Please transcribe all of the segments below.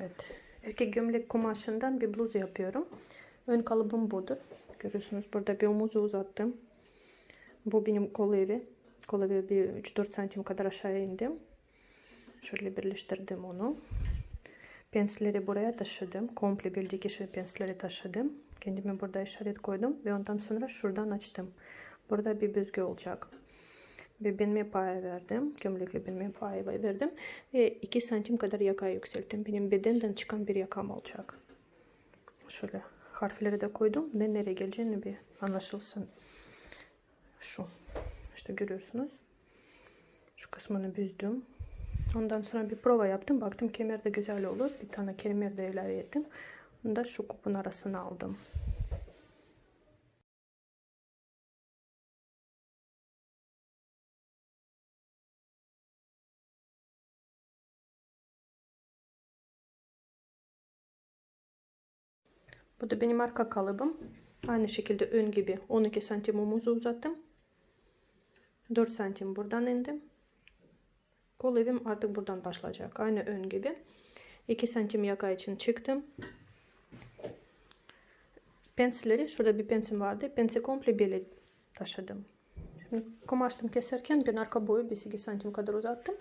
Evet. Erkek gömlek kumaşından bir bluz yapıyorum. Ön kalıbım budur. Görüyorsunuz burada bir omuzu uzattım. Bu benim kol evi. Kol evi bir 3-4 santim kadar aşağıya indim. Şöyle birleştirdim onu. Pensleri buraya taşıdım. Komple bir dikişe pensleri taşıdım. Kendime burada işaret koydum ve ondan sonra şuradan açtım. Burada bir büzgü olacak. Bir binme payı verdim. Gömlekli binme payı verdim. Ve 2 santim kadar yaka yükselttim. Benim bedenden çıkan bir yakam olacak. Şöyle harfleri de koydum. Ne nereye geleceğini bir anlaşılsın. Şu. İşte görüyorsunuz. Şu kısmını büzdüm. Ondan sonra bir prova yaptım. Baktım kemer de güzel olur. Bir tane kemer de ilave ettim. Onu da şu kupun arasına aldım. Bu da benim arka kalıbım. Aynı şekilde ön gibi 12 santim omuzu uzattım. 4 santim buradan indim. Kol evim artık buradan başlayacak. Aynı ön gibi. 2 santim yaka için çıktım. Pensleri, şurada bir pensim vardı. Pensi komple böyle taşıdım. Şimdi kumaştım keserken ben arka boyu bir 8 santim kadar uzattım.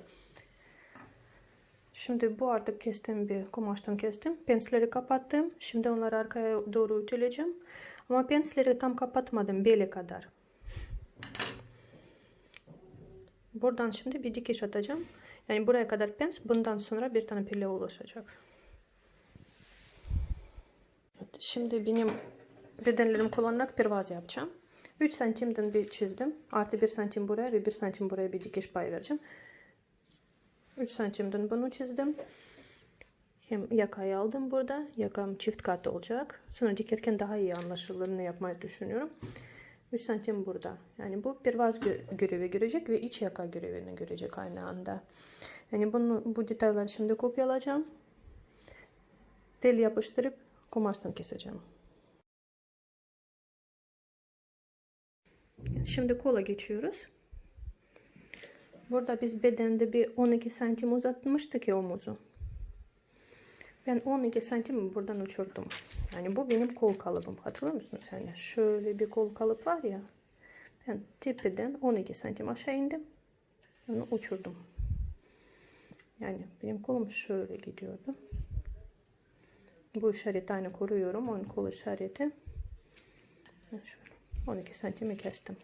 Şimdi bu artık kestim bir kumaştan kestim. Pensleri kapattım. Şimdi onları arkaya doğru ütüleyeceğim. Ama pensleri tam kapatmadım bele kadar. Buradan şimdi bir dikiş atacağım. Yani buraya kadar pens. Bundan sonra bir tane pille ulaşacak. Evet, şimdi benim bedenlerimi kullanarak bir vaz yapacağım. 3 santimden bir çizdim. Artı 1 santim buraya ve 1 santim buraya bir dikiş pay vereceğim. 3 santimden bunu çizdim. Hem yakayı aldım burada. Yakam çift kat olacak. Sonra dikerken daha iyi anlaşılır ne yapmayı düşünüyorum. 3 santim burada. Yani bu bir vaz görevi görecek ve iç yaka görevini görecek aynı anda. Yani bunu, bu detayları şimdi kopyalayacağım. Tel yapıştırıp kumaştan keseceğim. Şimdi kola geçiyoruz. Burada biz bedende bir 12 santim uzatmıştık ya omuzu. Ben 12 santim buradan uçurdum. Yani bu benim kol kalıbım. Hatırlıyor musunuz? Yani şöyle bir kol kalıp var ya. Ben tepeden 12 santim aşağı indim. Onu uçurdum. Yani benim kolum şöyle gidiyordu. Bu işareti aynı koruyorum. Onun kol işareti. Şöyle 12 santimi kestim.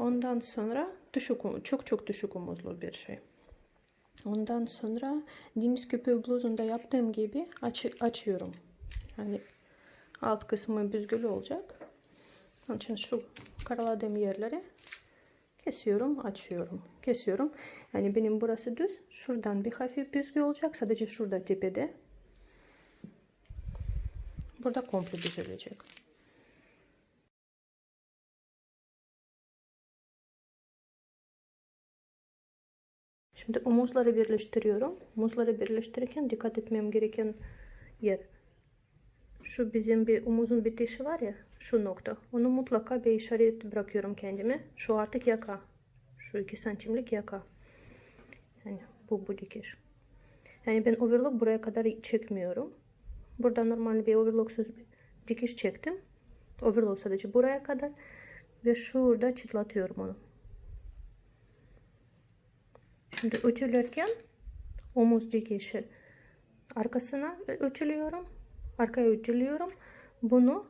Ondan sonra düşük, çok çok düşük omuzlu bir şey. Ondan sonra deniz köpüğü bluzunda yaptığım gibi aç, açıyorum. Yani alt kısmı büzgülü olacak. Onun için şu karaladığım yerleri kesiyorum, açıyorum. Kesiyorum. Yani benim burası düz. Şuradan bir hafif büzgü olacak. Sadece şurada tepede. Burada komple düzülecek. Şimdi omuzları birleştiriyorum. Omuzları birleştirirken dikkat etmem gereken yer. Şu bizim bir omuzun bitişi var ya. Şu nokta. Onu mutlaka bir işaret bırakıyorum kendime. Şu artık yaka. Şu 2 santimlik yaka. Yani bu bu dikiş. Yani ben overlock buraya kadar çekmiyorum. Burada normal bir overlocksuz bir dikiş çektim. Overlock sadece buraya kadar. Ve şurada çıtlatıyorum onu. Şimdi ütülerken omuz dikişi arkasına ütülüyorum. Arkaya ütülüyorum. Bunu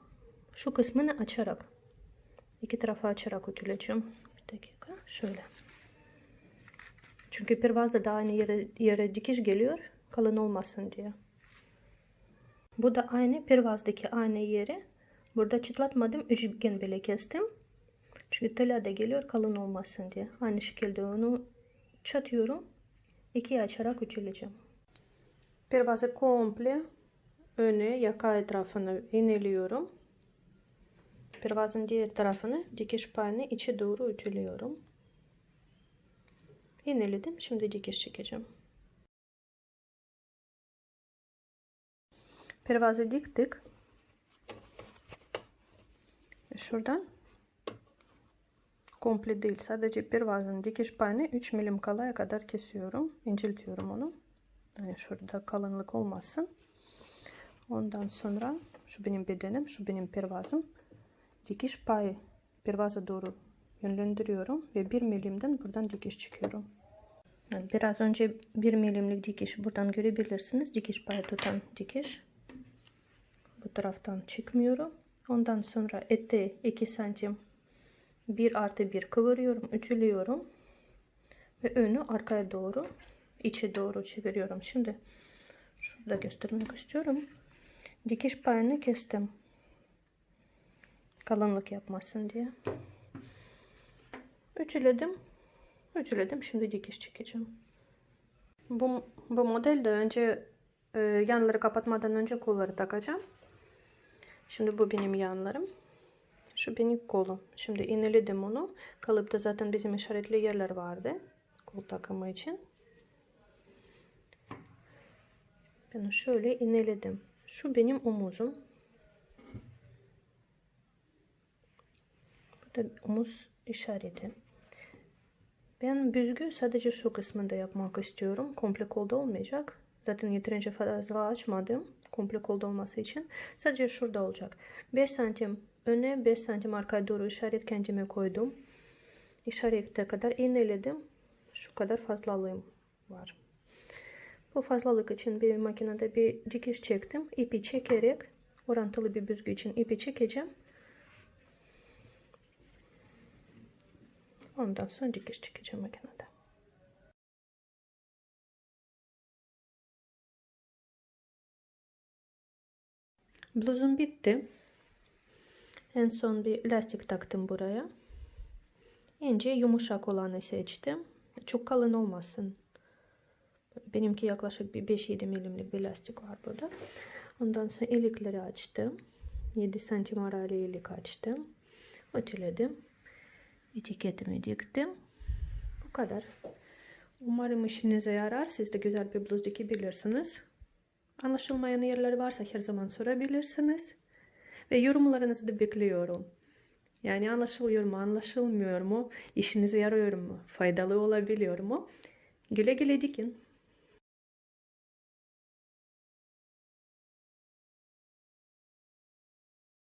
şu kısmını açarak iki tarafa açarak ütüleyeceğim. Bir dakika şöyle. Çünkü pervazda da aynı yere, yere dikiş geliyor. Kalın olmasın diye. Bu da aynı pervazdaki aynı yeri. Burada çıtlatmadım. Üçgen bile kestim. Çünkü tela da geliyor kalın olmasın diye. Aynı şekilde onu çatıyorum. ikiye açarak ütüleyeceğim. Pervazı komple öne yaka etrafını iğneliyorum. Pervazın diğer tarafını dikiş payını içe doğru ütülüyorum. İğneledim. Şimdi dikiş çekeceğim. Pervazı diktik. Şuradan komple değil sadece pervazın dikiş payını 3 milim kalaya kadar kesiyorum inceltiyorum onu Yani şurada kalınlık olmasın. Ondan sonra şu benim bedenim, şu benim pervazım. Dikiş payı pervaza doğru yönlendiriyorum ve bir milimden buradan dikiş çıkıyorum. Yani biraz önce bir milimlik dikiş buradan görebilirsiniz. Dikiş payı tutan dikiş. Bu taraftan çıkmıyorum. Ondan sonra ete 2 santim 1 artı 1 kıvırıyorum, ütülüyorum. Ve önü arkaya doğru, içe doğru çeviriyorum. Şimdi şurada göstermek istiyorum. Dikiş payını kestim. Kalınlık yapmasın diye. Ütüledim. Ütüledim. Şimdi dikiş çekeceğim. Bu, bu modelde önce e, yanları kapatmadan önce kolları takacağım. Şimdi bu benim yanlarım. Şu benim kolum. Şimdi iğneledim onu. Kalıpta zaten bizim işaretli yerler vardı. Kol takımı için. Ben şöyle iğneledim. Şu benim omuzum. Bu da omuz işareti. Ben büzgü sadece şu kısmında yapmak istiyorum. Komple kolda olmayacak. Zaten yeterince fazla açmadım. Komple kolda olması için. Sadece şurada olacak. 5 santim öne 5 santim arkaya doğru işaret kendime koydum. İşarete kadar iğneledim. Şu kadar fazlalığım var. Bu fazlalık için bir makinede bir dikiş çektim. İpi çekerek orantılı bir büzgü için ipi çekeceğim. Ondan sonra dikiş çekeceğim makinede. Bluzum bitti. En son bir lastik taktım buraya. İnce yumuşak olanı seçtim. Çok kalın olmasın. Benimki yaklaşık bir 5-7 milimlik bir lastik var burada. Ondan sonra ilikleri açtım. 7 santim aralı ilik açtım. Ütüledim. Etiketimi diktim. Bu kadar. Umarım işinize yarar. Siz de güzel bir bluz dikebilirsiniz. Anlaşılmayan yerler varsa her zaman sorabilirsiniz. Ve yorumlarınızı da bekliyorum. Yani anlaşılıyor mu, anlaşılmıyor mu, işinize yarıyor mu, faydalı olabiliyor mu? Güle güle dikin.